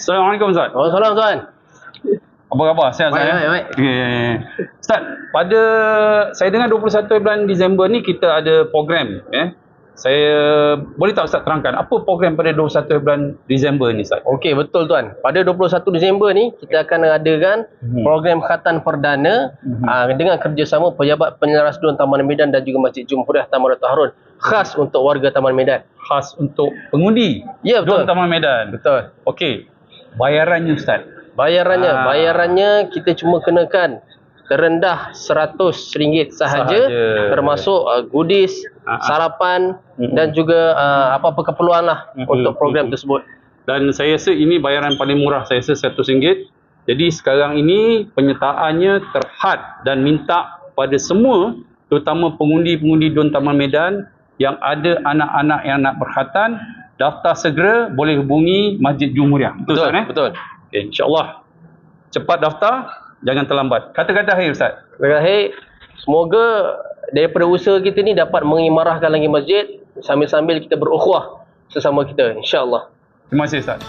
Assalamualaikum Ustaz. Oh, salam tuan. Apa khabar? Sihat Baik, Ustaz? baik, baik. Okay. Ustaz, pada saya dengar 21 bulan Disember ni kita ada program eh. Saya boleh tak Ustaz terangkan apa program pada 21 bulan Disember ni Ustaz? Okey, betul tuan. Pada 21 Disember ni kita akan adakan Mhm. program khatan perdana Mhm. aa, dengan kerjasama Pejabat Penyelaras Dun Taman Medan dan juga Masjid Jumhuriah Taman Dato' Harun khas untuk warga Taman Medan. Khas untuk pengundi. Ya, betul. Dun Taman Medan. Betul. Okey. Bayarannya Ustaz. Bayarannya, Ah. bayarannya kita cuma kenakan terendah RM100 sahaja, Sahaja. termasuk uh, goodies, Ah, ah. sarapan Mm-mm. dan juga uh, apa-apa keperluan lah Mm-mm. untuk program Mm-mm. tersebut. Dan saya rasa ini bayaran paling murah. Saya rasa RM100. Jadi sekarang ini penyertaannya terhad dan minta pada semua terutama pengundi-pengundi Dun Taman Medan yang ada anak-anak yang nak berkhatan daftar segera boleh hubungi Masjid Jumhuriah. Betul, Betul, Ustaz eh? betul. Okay, InsyaAllah cepat daftar, jangan terlambat. Kata-kata akhir Ustaz. Terakhir, semoga daripada usaha kita ni dapat mengimarahkan lagi masjid sambil-sambil kita berukhuwah sesama kita insya-Allah. Terima kasih Ustaz.